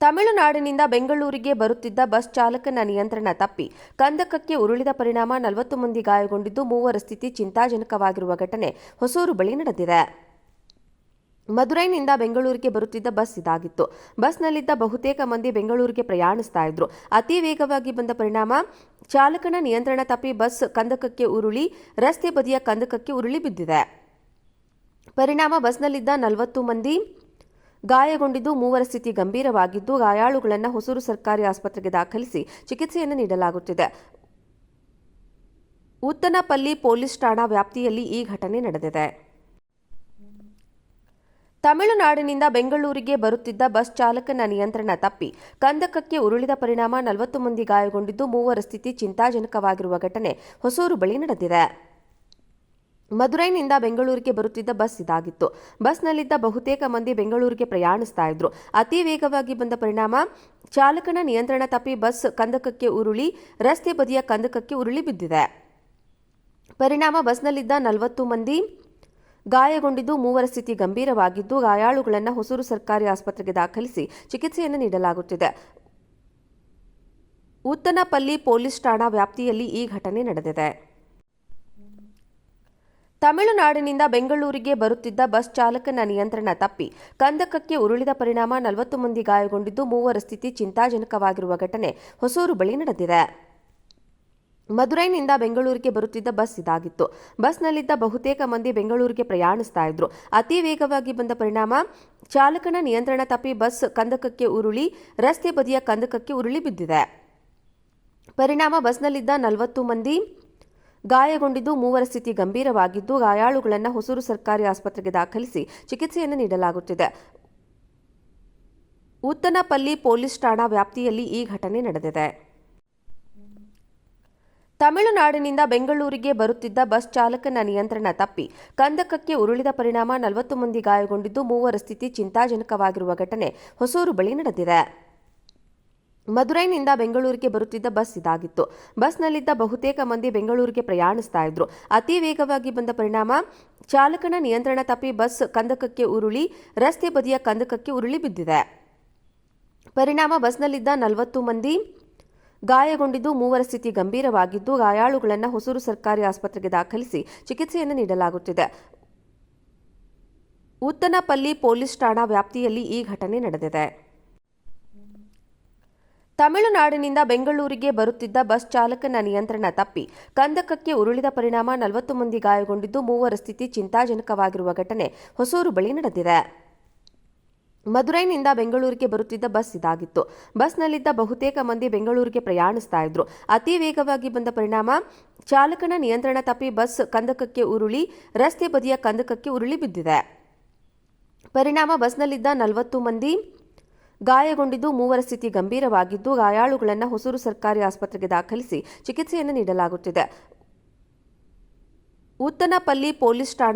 ತಮಿಳುನಾಡಿನಿಂದ ಬೆಂಗಳೂರಿಗೆ ಬರುತ್ತಿದ್ದ ಬಸ್ ಚಾಲಕನ ನಿಯಂತ್ರಣ ತಪ್ಪಿ. ಕಂದಕಕ್ಕೆ ಉರುಳಿದ ಪರಿಣಾಮ ನಲವತ್ತು ಮಂದಿ ಗಾಯಗೊಂಡಿದ್ದು ಮೂವರ ಸ್ಥಿತಿ ಚಿಂತಾಜನಕವಾಗಿರುವ ಘಟನೆ ಹೊಸೂರು ಬಳಿ ನಡೆದಿದೆ. ಮಧುರೈನಿಂದ ಬೆಂಗಳೂರಿಗೆ ಬರುತ್ತಿದ್ದ ಬಸ್ ಇದಾಗಿತ್ತು. ಬಸ್ನಲ್ಲಿದ್ದ ಬಹುತೇಕ ಮಂದಿ ಬೆಂಗಳೂರಿಗೆ ಪ್ರಯಾಣಿಸ್ತಾ ಇದ್ರು. ಅತಿ ವೇಗವಾಗಿ ಬಂದ ಪರಿಣಾಮ ಚಾಲಕನ ನಿಯಂತ್ರಣ ತಪ್ಪಿ ಬಸ್ ಕಂದಕಕ್ಕೆ ಉರುಳಿ, ರಸ್ತೆ ಬದಿಯ ಕಂದಕಕ್ಕೆ ಉರುಳಿ ಬಿದ್ದಿದೆ. ಪರಿಣಾಮ ಬಸ್ನಲ್ಲಿದ್ದ ನಲವತ್ತು ಮಂದಿ ಗಾಯಗೊಂಡಿದ್ದು ಮೂವರ ಸ್ಥಿತಿ ಗಂಭೀರವಾಗಿದ್ದು ಗಾಯಾಳುಗಳನ್ನು ಹೊಸೂರು ಸರ್ಕಾರಿ ಆಸ್ಪತ್ರೆಗೆ ದಾಖಲಿಸಿ ಚಿಕಿತ್ಸೆಯನ್ನು ನೀಡಲಾಗುತ್ತಿದೆ. ಉತ್ತನಪಲ್ಲಿ ಪೊಲೀಸ್ ಠಾಣಾ ವ್ಯಾಪ್ತಿಯಲ್ಲಿ ಈ ಘಟನೆ ನಡೆದಿದೆ. ತಮಿಳುನಾಡಿನಿಂದ ಬೆಂಗಳೂರಿಗೆ ಬರುತ್ತಿದ್ದ ಬಸ್ ಚಾಲಕನ ನಿಯಂತ್ರಣ ತಪ್ಪಿ. ಕಂದಕಕ್ಕೆ ಉರುಳಿದ ಪರಿಣಾಮ ನಲವತ್ತು ಮಂದಿ ಗಾಯಗೊಂಡಿದ್ದು ಮೂವರ ಸ್ಥಿತಿ ಚಿಂತಾಜನಕವಾಗಿರುವ ಘಟನೆ ಹೊಸೂರು ಬಳಿ ನಡೆದಿದೆ. ಮದುರೈನಿಂದ ಬೆಂಗಳೂರಿಗೆ ಬರುತ್ತಿದ್ದ ಬಸ್ ಇದಾಗಿತ್ತು. ಬಸ್ನಲ್ಲಿದ್ದ ಬಹುತೇಕ ಮಂದಿ ಬೆಂಗಳೂರಿಗೆ ಪ್ರಯಾಣಿಸ್ತಾ ಇದ್ರು. ಅತಿ ವೇಗವಾಗಿ ಬಂದ ಪರಿಣಾಮ, ಚಾಲಕನ ನಿಯಂತ್ರಣ ತಪ್ಪಿ ಬಸ್ ಕಂದಕಕ್ಕೆ ಉರುಳಿ, ರಸ್ತೆ ಬದಿಯ ಕಂದಕಕ್ಕೆ ಉರುಳಿ ಬಿದ್ದಿದೆ. ಪರಿಣಾಮ, ಬಸ್ನಲ್ಲಿದ್ದ ನಲವತ್ತು ಮಂದಿ ಗಾಯಗೊಂಡಿದ್ದು ಮೂವರ ಸ್ಥಿತಿ ಗಂಭೀರವಾಗಿದ್ದು, ಗಾಯಾಳುಗಳನ್ನು ಹೊಸೂರು ಸರ್ಕಾರಿ ಆಸ್ಪತ್ರೆಗೆ ದಾಖಲಿಸಿ ಚಿಕಿತ್ಸೆಯನ್ನು ನೀಡಲಾಗುತ್ತಿದೆ. ಉತ್ತನಪಲ್ಲಿ ಪೊಲೀಸ್ ಠಾಣಾ ವ್ಯಾಪ್ತಿಯಲ್ಲಿ ಈ ಘಟನೆ ನಡೆದಿದೆ. ತಮಿಳುನಾಡಿನಿಂದ ಬೆಂಗಳೂರಿಗೆ ಬರುತ್ತಿದ್ದ ಬಸ್ ಚಾಲಕನ ನಿಯಂತ್ರಣ ತಪ್ಪಿ. ಕಂದಕಕ್ಕೆ ಉರುಳಿದ ಪರಿಣಾಮ ನಲವತ್ತು ಮಂದಿ ಗಾಯಗೊಂಡಿದ್ದು ಮೂವರ ಸ್ಥಿತಿ ಚಿಂತಾಜನಕವಾಗಿರುವ ಘಟನೆ ಹೊಸೂರು ಬಳಿ ನಡೆದಿದೆ. ಮಧುರೈನಿಂದ ಬೆಂಗಳೂರಿಗೆ ಬರುತ್ತಿದ್ದ ಬಸ್ ಇದಾಗಿತ್ತು. ಬಸ್ನಲ್ಲಿದ್ದ ಬಹುತೇಕ ಮಂದಿ ಬೆಂಗಳೂರಿಗೆ ಪ್ರಯಾಣಿಸ್ತಾ ಇದ್ರು. ಅತಿ ವೇಗವಾಗಿ ಬಂದ ಪರಿಣಾಮ ಚಾಲಕನ ನಿಯಂತ್ರಣ ತಪ್ಪಿ ಬಸ್ ಕಂದಕಕ್ಕೆ ಉರುಳಿ, ರಸ್ತೆ ಬದಿಯ ಕಂದಕಕ್ಕೆ ಉರುಳಿ ಬಿದ್ದಿದೆ. ಪರಿಣಾಮ ಬಸ್ನಲ್ಲಿದ್ದ ನಲವತ್ತು ಮಂದಿ ಗಾಯಗೊಂಡಿದ್ದು ಮೂವರ ಸ್ಥಿತಿ ಗಂಭೀರವಾಗಿದ್ದು ಗಾಯಾಳುಗಳನ್ನು ಹೊಸೂರು ಸರ್ಕಾರಿ ಆಸ್ಪತ್ರೆಗೆ ದಾಖಲಿಸಿ ಚಿಕಿತ್ಸೆಯನ್ನು ನೀಡಲಾಗುತ್ತಿದೆ. ಉತ್ತನಪಲ್ಲಿ ಪೊಲೀಸ್ ಠಾಣಾ ವ್ಯಾಪ್ತಿಯಲ್ಲಿ ಈ ಘಟನೆ ನಡೆದಿದೆ. ತಮಿಳುನಾಡಿನಿಂದ ಬೆಂಗಳೂರಿಗೆ ಬರುತ್ತಿದ್ದ ಬಸ್ ಚಾಲಕನ ನಿಯಂತ್ರಣ ತಪ್ಪಿ. ಕಂದಕಕ್ಕೆ ಉರುಳಿದ ಪರಿಣಾಮ ನಲವತ್ತು ಮಂದಿ ಗಾಯಗೊಂಡಿದ್ದು ಮೂವರ ಸ್ಥಿತಿ ಚಿಂತಾಜನಕವಾಗಿರುವ ಘಟನೆ ಹೊಸೂರು ಬಳಿ ನಡೆದಿದೆ. ಮದುರೈನಿಂದ ಬೆಂಗಳೂರಿಗೆ ಬರುತ್ತಿದ್ದ ಬಸ್ ಇದಾಗಿತ್ತು. ಬಸ್ನಲ್ಲಿದ್ದ ಬಹುತೇಕ ಮಂದಿ ಬೆಂಗಳೂರಿಗೆ ಪ್ರಯಾಣಿಸ್ತಾ ಇದ್ರು. ಅತಿ ವೇಗವಾಗಿ ಬಂದ ಪರಿಣಾಮ, ಚಾಲಕನ ನಿಯಂತ್ರಣ ತಪ್ಪಿ ಬಸ್ ಕಂದಕಕ್ಕೆ ಉರುಳಿ, ರಸ್ತೆ ಬದಿಯ ಕಂದಕಕ್ಕೆ ಉರುಳಿ ಬಿದ್ದಿದೆ. ಪರಿಣಾಮ, ಬಸ್ನಲ್ಲಿದ್ದ ನಲವತ್ತು ಮಂದಿ ಗಾಯಗೊಂಡಿದ್ದು ಮೂವರ ಸ್ಥಿತಿ ಗಂಭೀರವಾಗಿದ್ದು, ಗಾಯಾಳುಗಳನ್ನು ಹೊಸೂರು ಸರ್ಕಾರಿ ಆಸ್ಪತ್ರೆಗೆ ದಾಖಲಿಸಿ ಚಿಕಿತ್ಸೆಯನ್ನು ನೀಡಲಾಗುತ್ತಿದೆ. ಉತ್ತನಪಲ್ಲಿ ಪೊಲೀಸ್ ಠಾಣಾ ವ್ಯಾಪ್ತಿಯಲ್ಲಿ ಈ ಘಟನೆ ನಡೆದಿದೆ. ತಮಿಳುನಾಡಿನಿಂದ ಬೆಂಗಳೂರಿಗೆ ಬರುತ್ತಿದ್ದ ಬಸ್ ಚಾಲಕನ ನಿಯಂತ್ರಣ ತಪ್ಪಿ. ಕಂದಕಕ್ಕೆ ಉರುಳಿದ ಪರಿಣಾಮ ನಲವತ್ತು ಮಂದಿ ಗಾಯಗೊಂಡಿದ್ದು ಮೂವರ ಸ್ಥಿತಿ ಚಿಂತಾಜನಕವಾಗಿರುವ ಘಟನೆ ಹೊಸೂರು ಬಳಿ ನಡೆದಿದೆ. ಮದುರೈನಿಂದ ಬೆಂಗಳೂರಿಗೆ ಬರುತ್ತಿದ್ದ ಬಸ್ ಇದಾಗಿತ್ತು. ಬಸ್ನಲ್ಲಿದ್ದ ಬಹುತೇಕ ಮಂದಿ ಬೆಂಗಳೂರಿಗೆ ಪ್ರಯಾಣಿಸ್ತಾ ಇದ್ರು. ಅತಿ ವೇಗವಾಗಿ ಬಂದ ಪರಿಣಾಮ ಚಾಲಕನ ನಿಯಂತ್ರಣ ತಪ್ಪಿ ಬಸ್ ಕಂದಕಕ್ಕೆ ಉರುಳಿ, ರಸ್ತೆ ಬದಿಯ ಕಂದಕಕ್ಕೆ ಉರುಳಿ ಬಿದ್ದಿದೆ. ಪರಿಣಾಮ ಬಸ್ನಲ್ಲಿದ್ದ ನಲವತ್ತು ಮಂದಿ ಗಾಯಗೊಂಡಿದ್ದು ಮೂವರ ಸ್ಥಿತಿ ಗಂಭೀರವಾಗಿದ್ದು ಗಾಯಾಳುಗಳನ್ನು ಹೊಸೂರು ಸರ್ಕಾರಿ ಆಸ್ಪತ್ರೆಗೆ ದಾಖಲಿಸಿ ಚಿಕಿತ್ಸೆಯನ್ನು ನೀಡಲಾಗುತ್ತಿದೆ. ಉತ್ತನಪಲ್ಲಿ ಪೊಲೀಸ್ ಠಾಣಾ